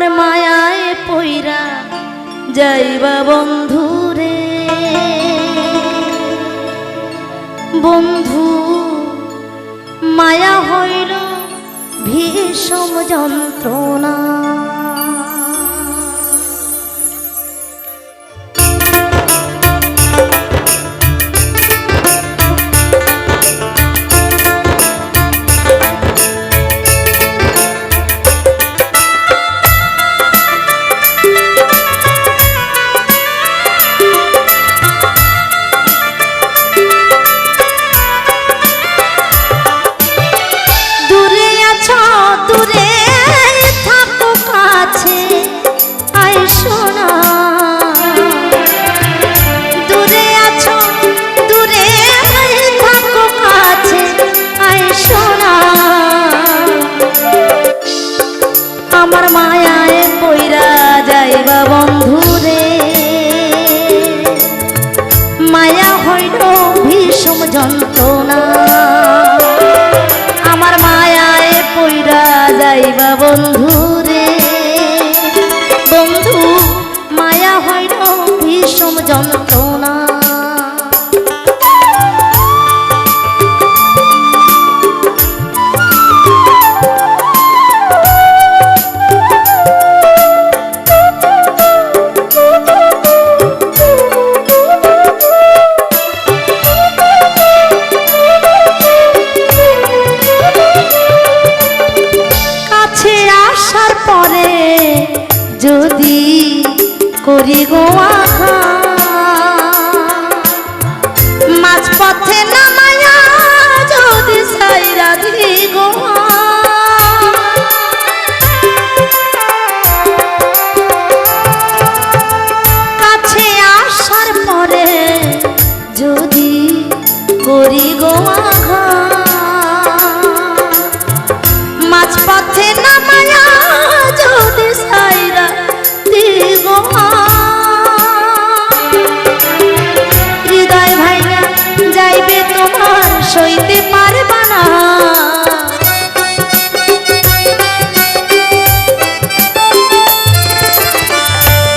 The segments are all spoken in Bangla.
আমার মায়ায় পইরা যাইবা বন্ধু রে। বন্ধু মায়া হইল ভীষণ যন্ত্রণা। যাইবা বন্ধুরে মায়া হইল ভীষণ যন্ত্রণা। আমার মায়ায় পইরা যাইবা বন্ধু যদি করি গো মাঝ পথে নামায়া যদি সাইরা দি গো যাইবে তোমার সইতে পারবা না।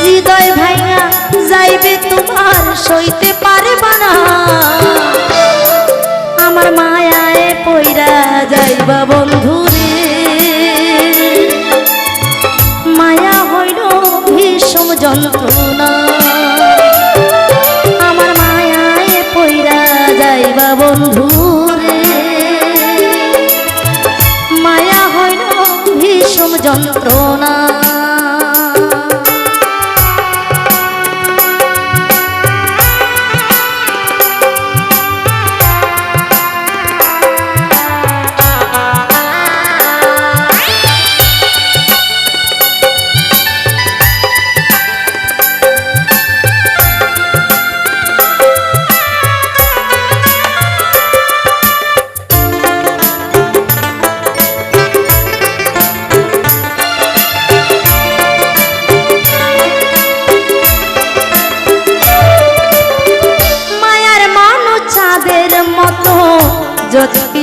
হৃদয় ভাইয়া যাইবে তোমার সইতে পারবা না। আমার মায়ায় পইরা যাইবা বন্ধু রে। মায়া হইল ভীষণ যন্ত্রণা। যন্ত্রণা। год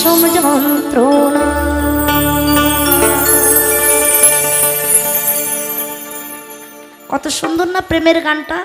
বিষম যন্ত্রণা কত সুন্দর না প্রেমের গানটা।